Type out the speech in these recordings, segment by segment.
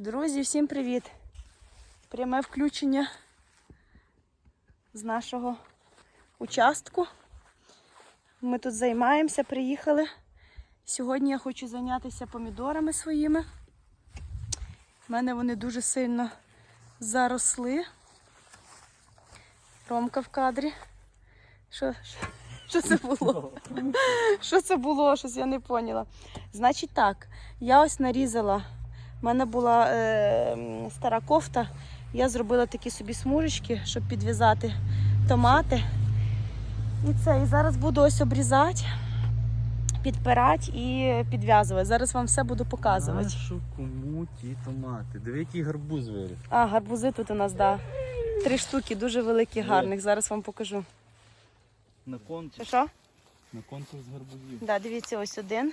Друзі, всім привіт! Пряме включення з нашого участку. Ми тут займаємося, приїхали. Сьогодні я хочу зайнятися помідорами своїми. У мене вони дуже сильно заросли. Ромка в кадрі. Що, що, що це було? Що це було? Щось я не поняла. Значить так, я ось нарізала. У мене була е, стара кофта. Я зробила такі собі смужечки, щоб підв'язати томати. І це, і зараз буду ось обрізати, підпирати і підв'язувати. Зараз вам все буду показувати. Нашу кому ті томати. Диви, який гарбуз виріс. А, гарбузи тут у нас, да. Три штуки, дуже великі, гарних. Зараз вам покажу. На конкурс. що? На конкурс гарбузів. Да, дивіться, ось один.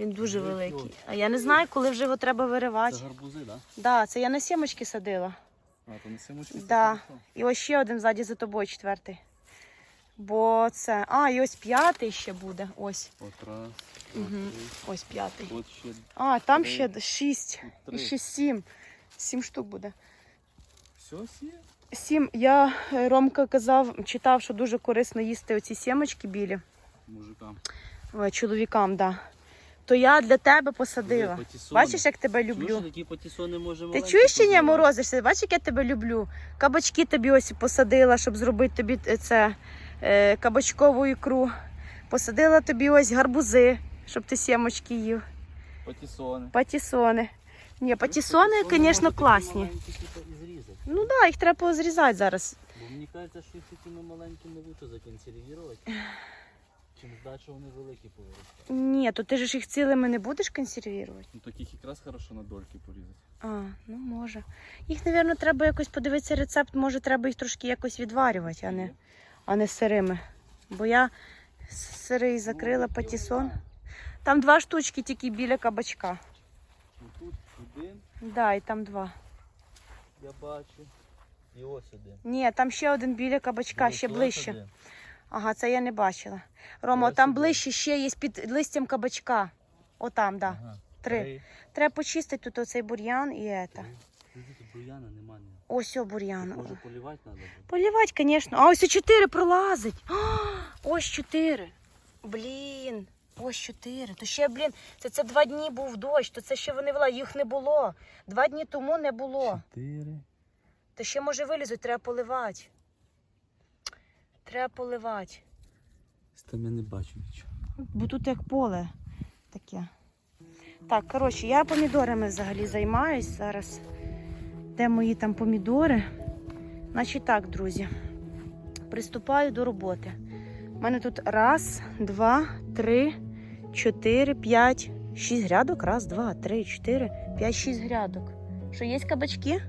Він дуже Великий. А я не знаю, коли вже його треба виривати. Це гарбузи, так? Да? Да, це я на сімочки садила. А, то не симочки. Да. І ось ще один ззаді за тобою, четвертий. Бо це. А, і ось п'ятий ще буде. Ось. От раз, три. Ось п'ятий. От ще А, там Три. ще шість. тут І ще сім. Сім штук буде. Все сіє? Сім. Я е, Ромка казав, читав, що дуже корисно їсти оці сімочки білі. Мужикам. Е, Чоловікам, да. То я для тебе посадила. Диви, патісони. Бачиш, як тебе люблю. Чуєш, патісони може Ти маленькі чуєш чи ні, морозишся? Бачиш, як я тебе люблю. Кабачки тобі ось посадила, щоб зробити тобі е, це е, кабачкову ікру. Посадила тобі ось гарбузи, щоб ти сімочки їв. Патісони. Патісони. Ні, патісони, звісно, класні. маленькі, і зрізати. Ну так, да, їх треба позрізати зараз. Бо мені кажеться, що їх такими маленькими лучше законсервувати. Чим здати, вони великі повиростають. Ні, то ти ж їх цілими не будеш консервувати. Ну таких якраз хорошо на дольки порізати. А, ну може. Їх, мабуть, треба якось подивитися рецепт, може треба їх трошки якось відварювати, а не, а не сирими. Бо я сирий закрила Ну, патісон. Там два штучки тільки біля кабачка. Ну тут один, Да, і там два. я бачу. І ось один. Ні, там ще один біля кабачка, Ну, ще ближче. один. Ага, це я не бачила. Рома, Ось там ближче ще є під листям кабачка. Отам, да. Ага. Три. Треба почистити тут оцей бур'ян і це. Бур'яна нема ні. Ось о бур'ян. Може полівати треба. Полівати, звісно. А ось чотири пролазить. А, ось чотири. Блін. Ось чотири. То ще, блін, це, це два дні був дощ, то це ще вони вела, їх не було. Два дні тому не було. Чотири. То ще може вилізуть, треба поливати. Треба поливати. Там я не бачу нічого. Бо тут як поле таке. Так, коротше, я помідорами взагалі займаюсь зараз. Де мої там помідори? Значить так, друзі. Приступаю до роботи. У мене тут раз, два, три, чотири, п'ять, шість грядок. Раз, два, три, чотири, п'ять, шість грядок. Що, є кабачки?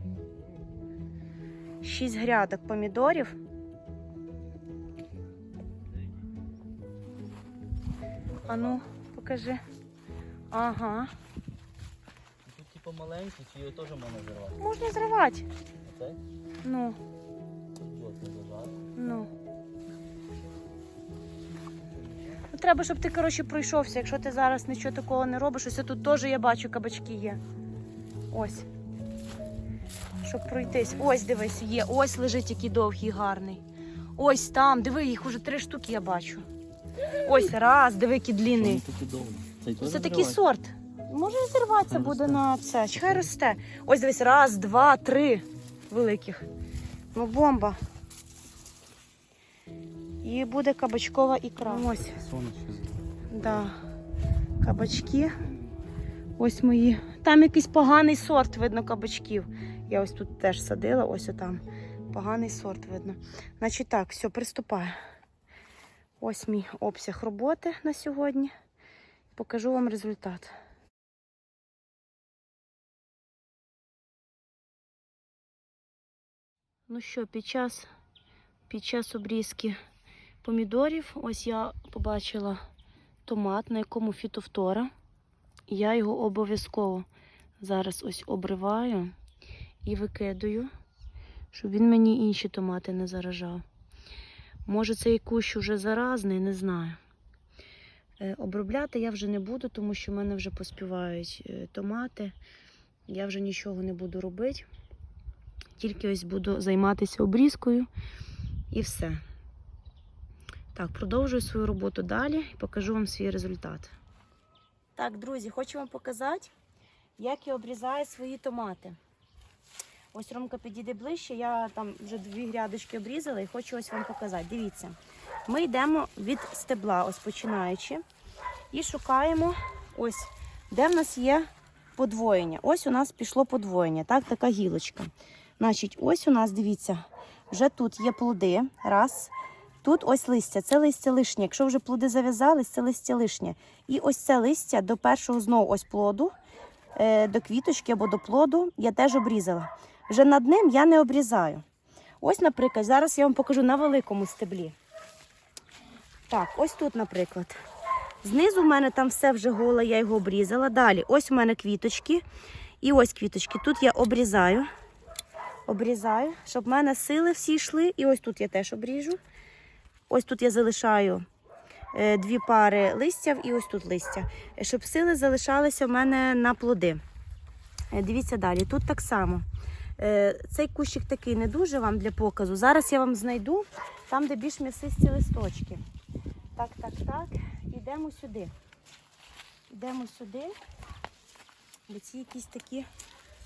Шість грядок помідорів. А ну, покажи. Ага. Тут типу маленький, чи його теж можна зірвати? Можна зривати. Оцей? Ну, Тут ну. Ну, Треба, щоб ти, коротше, пройшовся. Якщо ти зараз нічого такого не робиш, ось тут теж я бачу кабачки є. Ось. Щоб пройтись. Ось дивись, є. Ось лежить який довгий, гарний. Ось там, диви, їх уже три штуки я бачу. Ось раз, диви, який длінний. Це такий сорт. Може зірватися буде росте. на це. Чекай росте. Ось дивись, раз, два, три великих. Ну, бомба. І буде кабачкова ікра. Ось, Сонечко да. Кабачки. Ось мої. Там якийсь поганий сорт, видно, кабачків. Я ось тут теж садила, ось отам. Поганий сорт видно. Значить так, все, приступаю. Ось мій обсяг роботи на сьогодні. Покажу вам результат. Ну що, під час, під час обрізки помідорів, ось я побачила томат, на якому фітофтора. Я його обов'язково зараз ось обриваю і викидаю, щоб він мені інші томати не заражав. Може, цей кущ уже заразний, не знаю. Е, Обробляти я вже не буду, тому що в мене вже поспівають е, томати. Я вже нічого не буду робити. Тільки ось буду займатися обрізкою і все. Так, продовжую свою роботу далі і покажу вам свій результат. Так, друзі, хочу вам показати, як я обрізаю свої томати. Ось Ромка підійде ближче, я там вже дві грядочки обрізала і хочу ось вам показати. Дивіться, ми йдемо від стебла, ось починаючи, і шукаємо ось, де в нас є подвоєння. Ось у нас пішло подвоєння, так, така гілочка. Значить, ось у нас, дивіться, вже тут є плоди. Раз. Тут ось листя, це листя лишнє. Якщо вже плоди зав'язались, це листя лишнє. І ось це листя до першого знову ось плоду, е, до квіточки або до плоду я теж обрізала. Вже над ним я не обрізаю. Ось, наприклад, зараз я вам покажу на великому стеблі. Так, ось тут, наприклад. Знизу в мене там все вже голе, я його обрізала. Далі, ось у мене квіточки. І ось квіточки. Тут я обрізаю. Обрізаю, щоб в мене сили всі йшли. І ось тут я теж обріжу. Ось тут я залишаю е, дві пари листя і ось тут листя. Щоб сили залишалися в мене на плоди. Е, Дивіться далі. Тут так само. Е, Цей кущик такий не дуже вам для показу. Зараз я вам знайду там, де більш м'ясисті листочки. Так, так, так. Йдемо сюди. Йдемо сюди. Бо ці якісь такі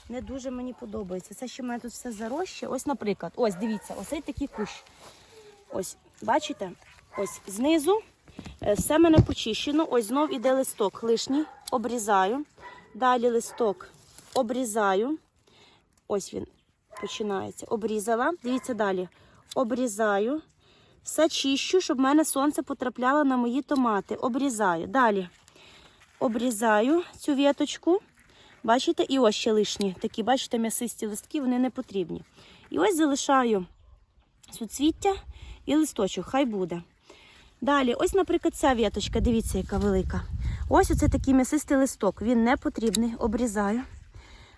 не дуже мені подобаються. Це ще в мене тут все зароща. Ось, наприклад, ось дивіться, ось такий кущ. Ось, бачите? Ось знизу е, все мене почищено. Ось знов іде листок лишній, обрізаю. Далі листок обрізаю. Ось він починається. Обрізала. Дивіться далі. Обрізаю. Все чищу, щоб в мене сонце потрапляло на мої томати. Обрізаю. Далі обрізаю цю віточку. Бачите, і ось ще лишні. Такі, бачите, м'ясисті листки, вони не потрібні. І ось залишаю суцвіття і листочок, хай буде. Далі, ось, наприклад, ця віточка, дивіться, яка велика. Ось оце такий м'ясистий листок. Він не потрібний, обрізаю.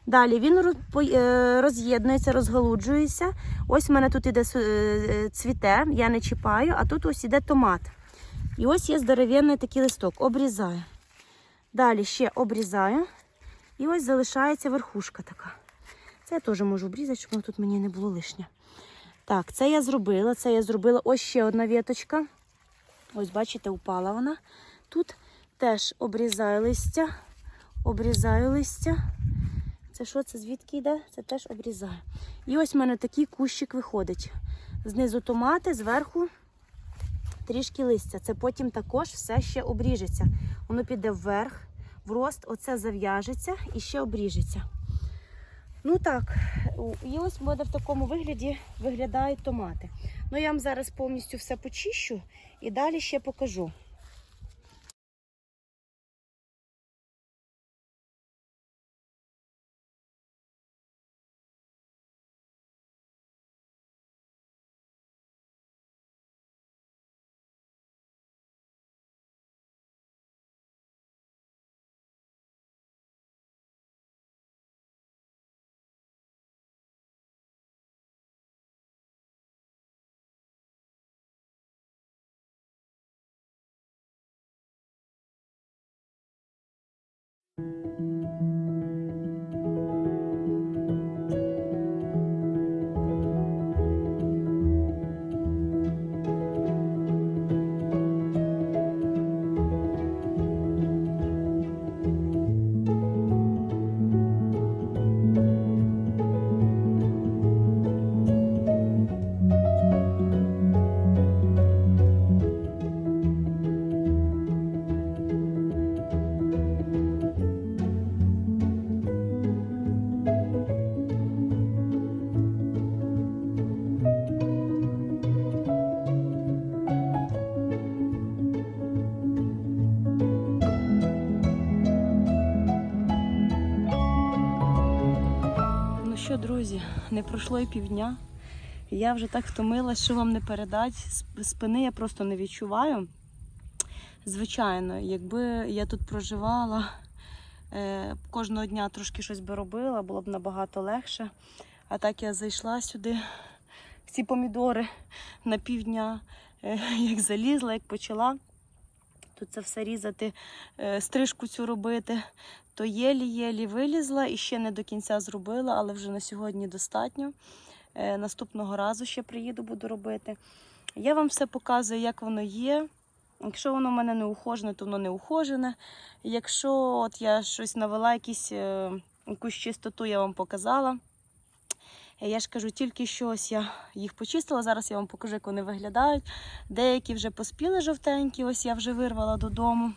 Далі він е, роз'єднується, розгалуджується. Ось в мене тут іде е, цвіте, я не чіпаю, а тут ось іде томат. І ось є здоровенний такий листок. Обрізаю. Далі ще обрізаю. І ось залишається верхушка така. Це я теж можу обрізати, щоб тут мені не було лишнє. Так, це я зробила, це я зробила. Ось ще одна віточка. Ось, бачите, упала вона. Тут теж обрізаю листя, обрізаю листя. Це що, це звідки йде? Це теж обрізаю. І ось в мене такий кущик виходить. Знизу томати, зверху трішки листя. Це потім також все ще обріжеться. Воно піде вверх, в рост, оце зав'яжеться і ще обріжеться. Ну так, і ось в в такому вигляді виглядають томати. Ну я вам зараз повністю все почищу і далі ще покажу. Не пройшло і півдня. Я вже так втомилась, що вам не передати. Спини я просто не відчуваю. Звичайно, якби я тут проживала, е, кожного дня трошки щось би робила, було б набагато легше. А так я зайшла сюди, в ці помідори на півдня, е, як залізла, як почала. Тут це все різати, е, стрижку цю робити. То єлі-єлі вилізла і ще не до кінця зробила, але вже на сьогодні достатньо. Е, Наступного разу ще приїду, буду робити. Я вам все показую, як воно є. Якщо воно в мене не ухожене, то воно не ухожене. Якщо от я щось навела, якісь, е, якусь чистоту, я вам показала. Е, Я ж кажу, тільки що ось я їх почистила. Зараз я вам покажу, як вони виглядають. Деякі вже поспіли жовтенькі, ось я вже вирвала додому.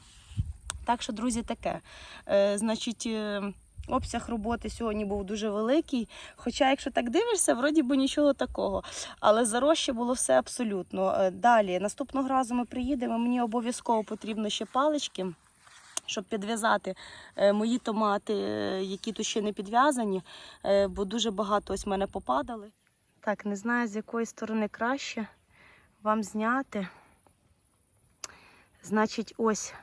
Так що, друзі, таке. Е, значить, е, обсяг роботи сьогодні був дуже великий. Хоча, якщо так дивишся, вроді би нічого такого. Але зарожче було все абсолютно. Е, Далі, наступного разу ми приїдемо. Мені обов'язково потрібно ще палички. Щоб підв'язати е, мої томати, які тут ще не підв'язані, бо дуже багато ось мене попадали. Так, не знаю, з якої сторони краще вам зняти. Значить, ось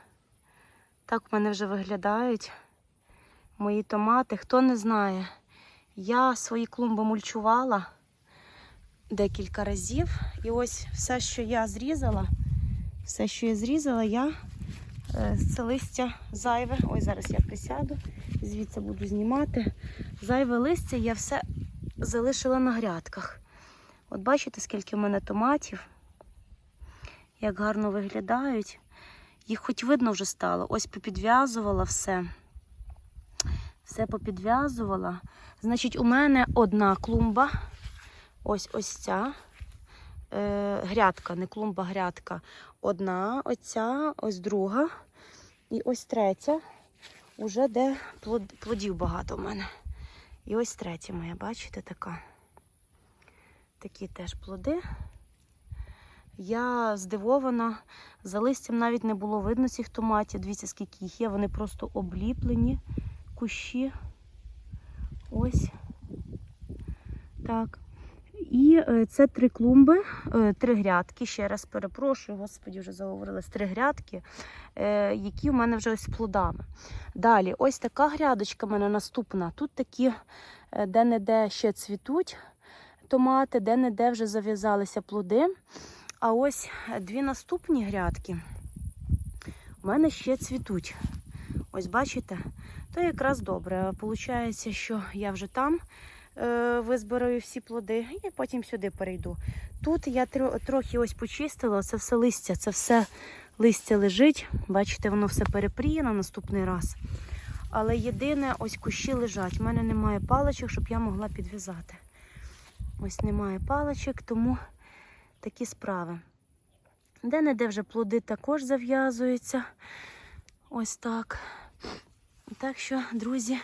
так в мене вже виглядають мої томати. Хто не знає, я свої клумби мульчувала декілька разів. І ось все, що я зрізала, все, що я зрізала, я це листя зайве. Ой, зараз я присяду, звідси буду знімати. Зайве листя я все залишила на грядках. От бачите, скільки в мене томатів, як гарно виглядають. Їх хоч видно вже стало. Ось попідв'язувала все. Все попідв'язувала. Значить, у мене одна клумба. Ось ось ця. Е, грядка, не клумба, грядка. Одна, оця, ось друга. І ось третя. Уже де плод, плодів багато в мене. І ось третя моя, бачите, така. Такі теж плоди. Я здивована. За листям навіть не було видно цих томатів. Дивіться, скільки їх є. Вони просто обліплені кущі. Ось. Так. І е, це три клумби, е, три грядки. Ще раз перепрошую, господі, вже заговорилась, три грядки, е, які у мене вже ось з плодами. Далі, ось така грядочка в мене наступна. Тут такі де-не-де ще цвітуть томати, де-не-де вже зав'язалися плоди. А ось дві наступні грядки у мене ще цвітуть. Ось бачите? То якраз добре. Получається, що я вже там е, визбираю всі плоди і потім сюди перейду. Тут я тро- трохи ось почистила, це все листя, це все листя лежить. Бачите, воно все перепріє на наступний раз. Але єдине, ось кущі лежать. У мене немає паличок, щоб я могла підв'язати. Ось немає паличок, тому такі справи. Де-не-де вже плоди також зав'язуються. Ось так. Так що, друзі,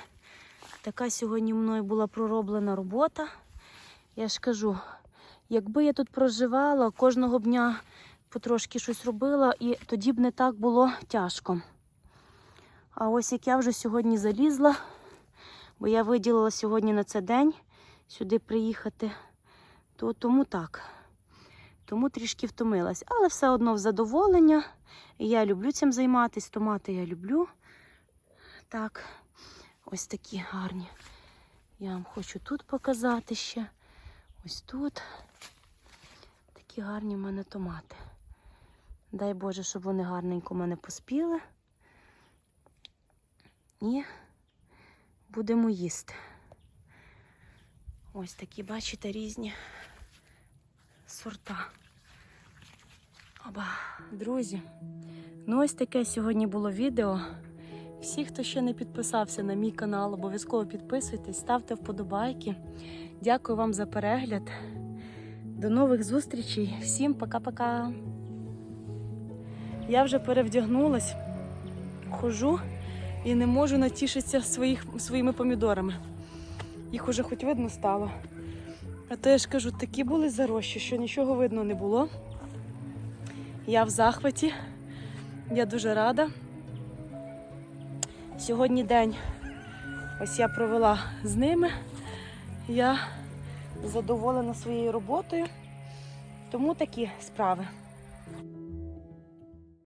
така сьогодні мною була пророблена робота. Я ж кажу, якби я тут проживала, кожного дня потрошки щось робила, і тоді б не так було тяжко. А ось як я вже сьогодні залізла, бо я виділила сьогодні на це день сюди приїхати, то тому так. Тому трішки втомилась. Але все одно в задоволення. Я люблю цим займатися. Томати я люблю. Так, ось такі гарні. Я вам хочу тут показати ще. Ось тут. Такі гарні в мене томати. Дай Боже, щоб вони гарненько в мене поспіли. І будемо їсти. Ось такі, бачите, різні сорта. Оба. Друзі, ну ось таке сьогодні було відео. Всі, хто ще не підписався на мій канал, обов'язково підписуйтесь, ставте вподобайки. Дякую вам за перегляд. До нових зустрічей. Всім пока-пока. Я вже перевдягнулась, хожу і не можу натішитися своїх, своїми помідорами. Їх уже хоч видно стало. А то я ж кажу, такі були зарощі, що нічого видно не було. Я в захваті, я дуже рада. Сьогодні день ось я провела з ними. Я задоволена своєю роботою, тому такі справи.